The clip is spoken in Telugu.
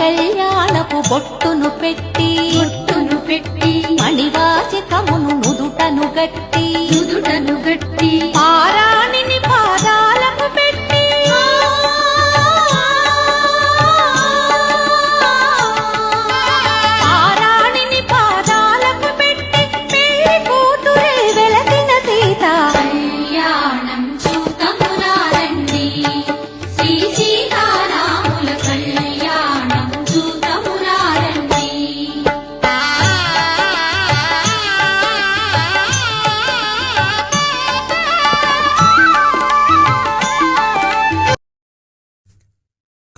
కళ్యాణపు బొట్టును పెట్టి బొట్టును పెట్టి మణివాచకమును నుదుటను గట్టి నుదుటను గట్టి